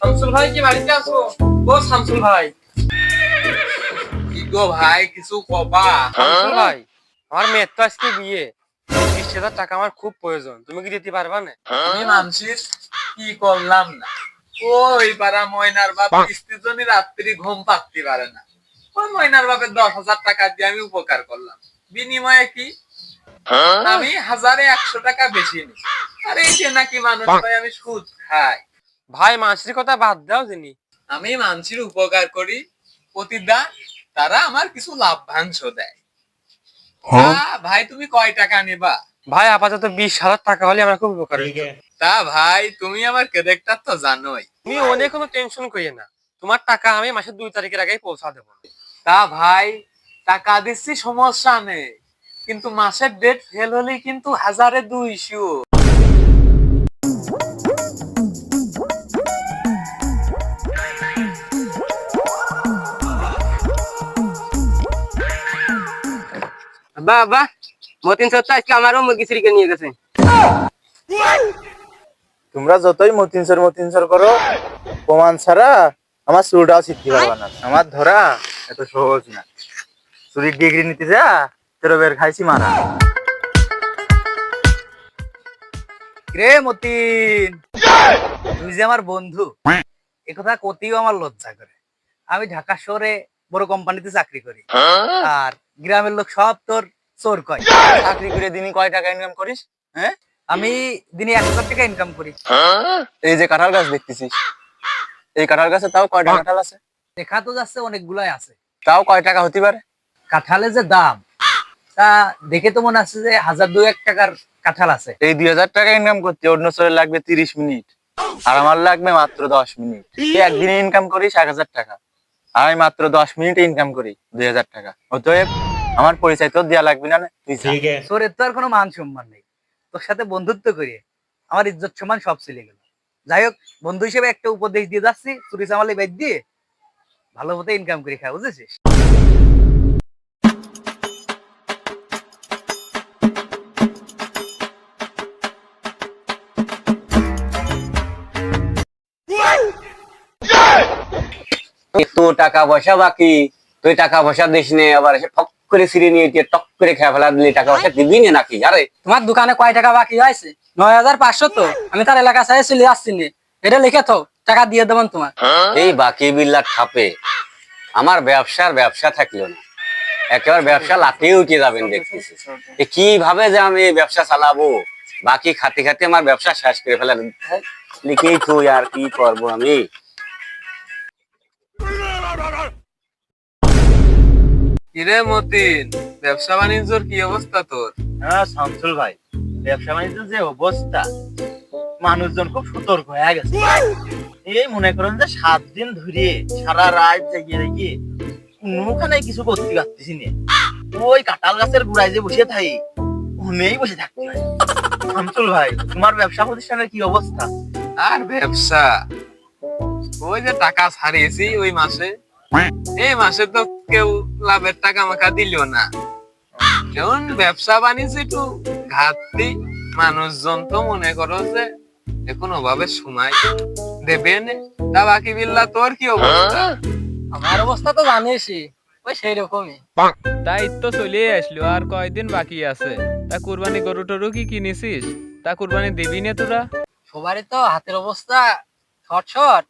শামসুল ভাই কি বাড়িতে আছো? ও শামসুল ভাই। কি গো ভাই কিছু কবা? শামসুল ভাই আমার মেয়ের তো আজকে বিয়ে। বিশ হাজার টাকা আমার খুব প্রয়োজন। তুমি কি দিতে পারবা না? আমি মানসির কি করলাম না? ওই পাড়া ময়নার বাপ রাত্রি ঘুম পাকতে পারে না। ওই ময়নার বাপের দশ হাজার টাকা দিয়ে আমি উপকার করলাম। বিনিময়ে কি? আমি হাজারে একশো টাকা বেশি নি আর এই যে নাকি মানুষ ভাই আমি সুদ খাই। ভাই মাসির কথা বাদ দাও যিনি। আমি মানসির উপকার করি প্রতিদান তারা আমার কিছু লাভ্যাংশ দেয়। তা ভাই তুমি কয় টাকা নেবা? ভাই আপাতত বিশ হাজার টাকা হলে আমার খুব উপকার। তা ভাই তুমি আমার ক্যারেক্টার তো জানোই। তুমি অনেক কোনো টেনশন করিয়ে না। তোমার টাকা আমি মাসের দুই তারিখের আগেই পৌঁছা দেবো। তা ভাই টাকা দিচ্ছি সমস্যা নেই। কিন্তু মাসের ডেট ফেল হলে কিন্তু হাজারে দুইশো। বাবা মতিন সত্তা আজকে আমারও মুরগি সিরিকে নিয়ে গেছে। তোমরা যতই মতিনসর মতিনসর করো প্রমাণ ছাড়া আমার চুরটাও শিখতে পারবা না। আমার ধরা এত সহজ না। চুরির ডিগ্রি নিতে যা তেরো বের খাইছি মারা। রে মতিন? তুই যে আমার বন্ধু এ কথা কতেও আমার লজ্জা করে। আমি ঢাকা শহরে বড় কোম্পানিতে চাকরি করি। আর গ্রামের লোক সব তোর চোর কয়? চাকরি করে দিনই কয় টাকা ইনকাম করিস? হ্যাঁ? আমি দিনে এক হাজার টাকা ইনকাম করি। এই যে কাঁঠাল গাছ দেখতেছিস? এই কাঁঠাল গাছে তাও কয়টা কাঁঠাল আছে? দেখা তো যাচ্ছে অনেকগুলাই আছে। তাও কয় টাকা হতে পারে? কাঁঠালের যে দাম তা দেখে তো মনে আছে যে হাজার দু এক টাকার কাঁঠাল আছে। এই দুই হাজার টাকা ইনকাম করতে অন্য চোরের লাগবে তিরিশ মিনিট। আর আমার লাগবে মাত্র দশ মিনিট। তুই একদিনে ইনকাম করিস এক হাজার টাকা। আমি মাত্র দশ মিনিটে ইনকাম করি দুই হাজার টাকা। অতএব আমার পরিচয় তোর দেওয়া লাগবে না? তুই যা। চোরের তো আর কোনো মান সম্মান নেই। তোর সাথে বন্ধুত্ব করি। আমার ইজ্জত সম্মান সব চলে গেল। যাই হোক বন্ধু হিসেবে একটা উপদেশ দিয়ে যাচ্ছি। চুরি চামালি বাইর দিয়ে ভালো মতো ইনকাম করে খা বুঝেছিস? তো টাকা পয়সা বাকি। তুই টাকা পয়সা দিস নে আবার ফক করে সিঁড়ি নিয়ে দিয়ে টক করে খেয়ে ফেলা দিলি টাকা পয়সা দিবি না নাকি? আরে, তোমার দোকানে কয় টাকা বাকি হয়েছে? নয় হাজার পাঁচশো তো। আমি তার এলাকা সাথে চলে আসছি। এটা লিখে তো টাকা দিয়ে দেবেন তোমার। এই বাকি বিল্লার ঠাপে আমার ব্যবসার ব্যবসা থাকল না। একেবারে ব্যবসা লাফিয়ে উঠে যাবেন দেখতেছি। কীভাবে যে আমি ব্যবসা চালাবো? বাকি খাতে খাতে আমার ব্যবসা শেষ করে ফেলেন। লিখেই তুই আর কি করব আমি? কিরে মতিন ব্যবসা বাণিজ্যর কি অবস্থা তোর? হ্যাঁ শামসুল ভাই ব্যবসা বাণিজ্য যে অবস্থা মানুষজন খুব সতর্ক হয়ে গেছে। এই মনে করেন যে সাত দিন ধরে সারা রাত জেগে রেখে কোনোখানে কিছু করতে পারতেছি না। ওই কাঁঠাল গাছের গোড়ায় যে বসে থাকি ওনেই বসে থাকতে হয় শামসুল ভাই তোমার ব্যবসা প্রতিষ্ঠানের কি অবস্থা? আর ব্যবসা? ওই যে টাকা ছাড়িয়েছি ওই মাসে। এই মাসে তো কেউ লাভের টাকা আমাকে দিল না। যেমন ব্যবসা বাণিজ্য একটু ঘাটতি মানুষজন তো মনে করো যে এখন অভাবের সময় দেবে নে। তা বাকি বিল্লা তোর কি অবস্থা? আমার অবস্থা তো জানিসই ওই সেই রকমই তাই তো চলে আসলো আর কয়দিন বাকি আছে? তা কুরবানি গরু টরু কি কিনেছিস? তা কুরবানি দিবি না তোরা? সবারই তো হাতের অবস্থা শর্ট শর্ট।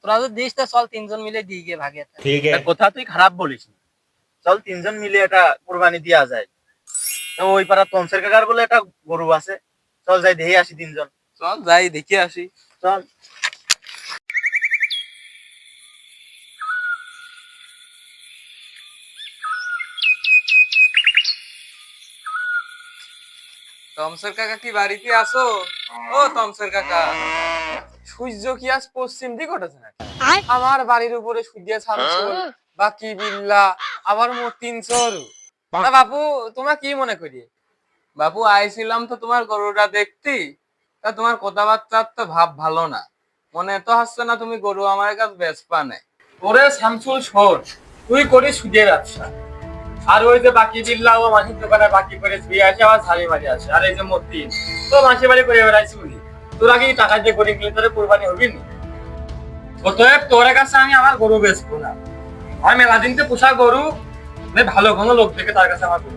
তোরা যদি দিস তো চল তিনজন মিলে দিয়ে গিয়ে ভাগে একটা কথা তুই খারাপ বলিস চল তিনজন মিলে এটা কোরবানি দেওয়া যায়। তো ওই পাড়া তমসের কাকার বলে একটা গরু আছে। চল যাই দেখে আসি তিনজন। চল যাই দেখি আসি। চল। তমসের কাকা কি বাড়িতে আসো ও তমসের কাকা। সূর্য কি আজ পশ্চিম দিক উঠেছে নাকি? আমার বাড়ির উপরে সূর্য ছাড়ছো বাকি বিল্লা আবার মোট তিনশো তা বাপু তোমার কি মনে করি? বাপু আইছিলাম তো তোমার গরুটা দেখতি তা তোমার কথাবার্তার তো ভাব ভালো না। মনে তো হচ্ছে না তুমি গরু আমার কাছে বেচপা নেই। ওরে শামসুল সর তুই করিস সুদের ব্যবসা আর ওই যে বাকি বিল্লা ও মাসির দোকানে বাকি করে ধুয়ে আসে আবার ঝাড়ি মারি আসে আর এই যে মতিন তো মাসি বাড়ি করে বেড়াইছি বলি। তোরা কি টাকা দিয়ে গরিব তোর কোরবানি হবি নি? অতএব তোর কাছে আমি আমার গরু বেচবো না। আমি মেলা দিনতে পোষা গরু ভালো কোনো লোক থেকে তার কাছে আমার গরু